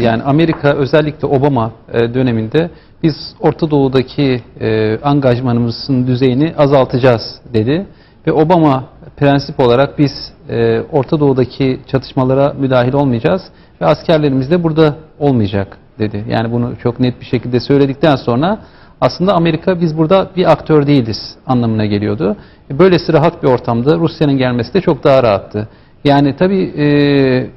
Yani Amerika özellikle Obama e, döneminde biz Orta Doğu'daki e, angajmanımızın düzeyini azaltacağız dedi. Ve Obama prensip olarak biz e, Orta Doğu'daki çatışmalara müdahil olmayacağız ve askerlerimiz de burada olmayacak dedi. Yani bunu çok net bir şekilde söyledikten sonra aslında Amerika biz burada bir aktör değiliz anlamına geliyordu. Böylesi rahat bir ortamda Rusya'nın gelmesi de çok daha rahattı. Yani tabii e,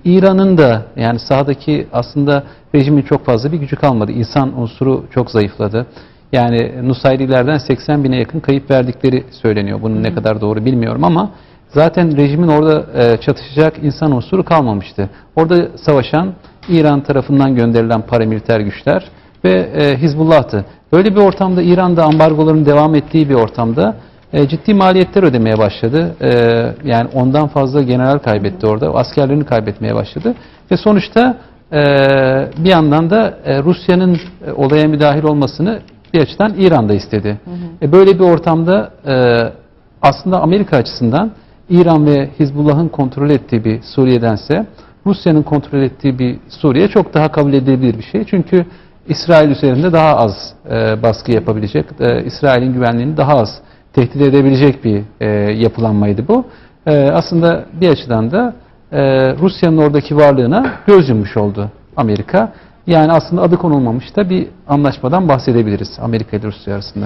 İran'ın da yani sahadaki aslında rejimin çok fazla bir gücü kalmadı. İnsan unsuru çok zayıfladı. Yani Nusayrilerden 80 bine yakın kayıp verdikleri söyleniyor. Bunun ne kadar doğru bilmiyorum ama zaten rejimin orada e, çatışacak insan unsuru kalmamıştı. Orada savaşan İran tarafından gönderilen paramiliter güçler ve e, Hizbullah'tı. Böyle bir ortamda İran'da ambargoların devam ettiği bir ortamda e, ciddi maliyetler ödemeye başladı. E, yani ondan fazla general kaybetti orada. Askerlerini kaybetmeye başladı. Ve sonuçta e, bir yandan da e, Rusya'nın e, olaya müdahil olmasını bir açıdan İran da istedi. E, böyle bir ortamda e, aslında Amerika açısından İran ve Hizbullah'ın kontrol ettiği bir Suriye'dense Rusya'nın kontrol ettiği bir Suriye çok daha kabul edilebilir bir şey. Çünkü İsrail üzerinde daha az e, baskı yapabilecek, e, İsrail'in güvenliğini daha az tehdit edebilecek bir e, yapılanmaydı bu. E, aslında bir açıdan da e, Rusya'nın oradaki varlığına göz yummuş oldu Amerika. Yani aslında adı konulmamış da bir anlaşmadan bahsedebiliriz Amerika ile Rusya arasında.